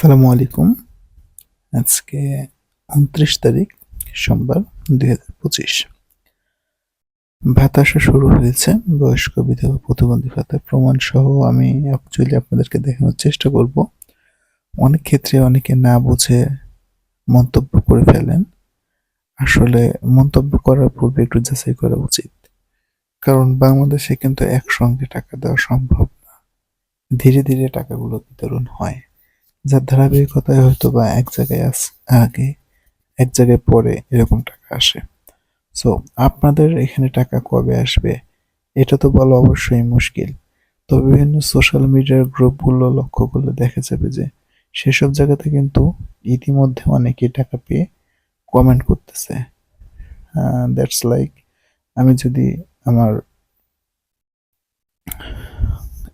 আসসালামু আলাইকুম। আজকে উনত্রিশ তারিখ, সোমবার, দুই হাজার পঁচিশ। ভাতা আসা শুরু হয়েছে। বয়স্ক বিধবা প্রতিবন্ধী ভাতার প্রমাণ সহ আমি অ্যাকচুয়ালি আপনাদেরকে দেখানোর চেষ্টা করব। অনেক ক্ষেত্রে অনেকে না বুঝে মন্তব্য করে ফেলেন। আসলে মন্তব্য করার পূর্বে একটু যাচাই করা উচিত। কারণ বাংলাদেশে কিন্তু একসঙ্গে টাকা দেওয়া সম্ভব না। ধীরে ধীরে টাকাগুলো বিতরণ হয়। যার ধারাবাহিকতায় হয়তো বা এক জায়গায় আগে, এক জায়গায় পরে এরকম টাকা আসে। সো আপনাদের এখানে টাকা কবে আসবে, এটা তো বলা অবশ্যই মুশকিল। তবে বিভিন্ন সোশ্যাল মিডিয়ার গ্রুপগুলো লক্ষ্য করলে দেখা যাবে যে, সেসব জায়গাতে কিন্তু ইতিমধ্যে অনেকে টাকা পেয়ে কমেন্ট করতেছে। দ্যাটস লাইক আমি যদি আমার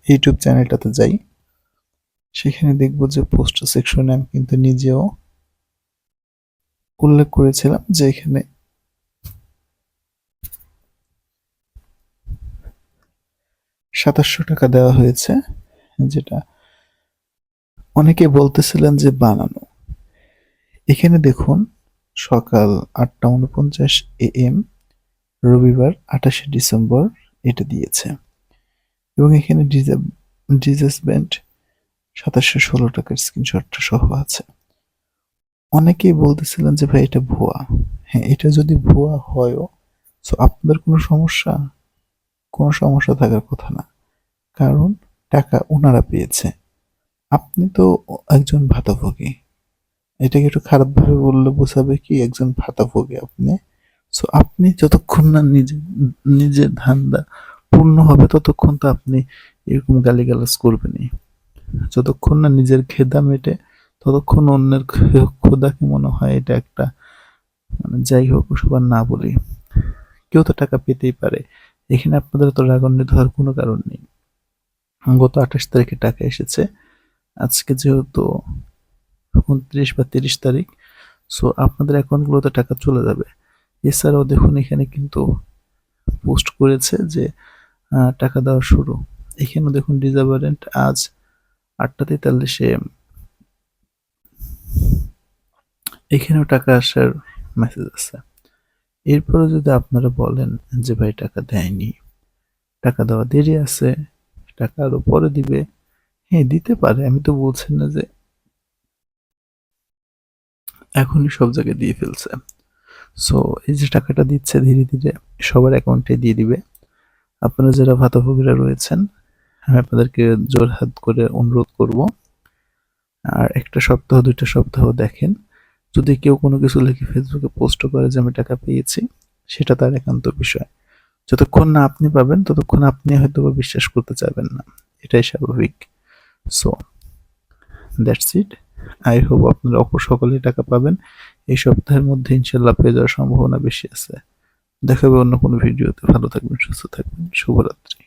ইউটিউব চ্যানেলটাতে যাই সেখানে দেখব যে পোস্ট সেকশনে আমি কিন্তু নিজেও উল্লেখ করেছিলাম যে এখানে সাতাশশো টাকা দেওয়া হয়েছে, যেটা অনেকে বলতেছিলেন যে বানানো। এখানে দেখুন, সকাল আটটা উনপঞ্চাশ এ এম রবিবার আঠাশে ডিসেম্বর এটা দিয়েছে। এবং এখানে ডিজাসমেন্ট সাতাশশো ষোলো টাকার স্ক্রিনশটটা সহ আছে। অনেকেই বলতেছিলেন যে, ভাই, এটা ভুয়া। হ্যাঁ এটা যদি ভুয়া হয়ও সো আপনাদের কোনো সমস্যা? কোনো সমস্যা থাকার কথা না। কারণ, টাকা ওনারা পেয়েছে। আপনি তো একজন ভাতাভোগী। এটাকে একটু খারাপভাবে বললে বোঝাবে কি একজন ভাতাভোগী আপনি? সো আপনি যতক্ষণ না নিজে, নিজের ধান্দা পূর্ণ হবে, ততক্ষণ তো আপনি এরকম গালিগালাজ করবেনই। যতক্ষণ না নিজের খেদা মেটে, ততক্ষণ অন্যের খে- ক্ষুধাকে মনে হয়, এটা একটা মানে যাই হোক সবার না বলি। কেউ তো টাকা পেতেই পারে। এখানে আপনাদের তো রাগান্বিত হওয়ার কোনো কারণ নেই। গত আঠাশ তারিখে টাকা এসেছে। আজকে যেহেতু উনত্রিশ বা তিরিশ তারিখ সো আপনাদের অ্যাকাউন্টগুলোতে টাকা চলে যাবে। এছাড়াও দেখুন, এখানে কিন্তু পোস্ট করেছে যে টাকা দেওয়া শুরু। এখানে দেখুন ডিজাবারেন্ট আজ আটটা তেতাল্লিশে এখানেও টাকা আসার মেসেজ আছে। এরপরে যদি আপনারা বলেন যে ভাই টাকা দেয়নি, টাকা দেওয়া দেরি আছে, টাকা আরও পরে দিবে হ্যাঁ দিতে পারে। আমি তো বলছি না যে এখনই সব জায়গায় দিয়ে ফেলছে। সো এই যে টাকাটা দিচ্ছে ধীরে ধীরে সবার অ্যাকাউন্টে দিয়ে দিবে। আপনারা যারা ভাতাভোগীরা রয়েছেন আমি আপনাদেরকে জোরহাত করে অনুরোধ করব। আর একটা সপ্তাহ, দুইটা সপ্তাহ দেখেন। যদি কেউ কোনো কিছু লিখে ফেসবুকে পোস্ট করে যে আমি টাকা পেয়েছি, সেটা তার একান্ত বিষয়। যতক্ষণ না আপনি পাবেন, ততক্ষণ আপনি হয়তো বা বিশ্বাস করতে চাইবেন না। এটাই স্বাভাবিক। So that's it I hope আপনারা অপর সকলেই টাকা পাবেন। এই সপ্তাহের মধ্যে ইনশাল্লাহ পেয়ে যাওয়ার সম্ভাবনা বেশি আছে। দেখাবে অন্য কোনো ভিডিওতে। ভালো থাকবেন, সুস্থ থাকবেন। শুভরাত্রি।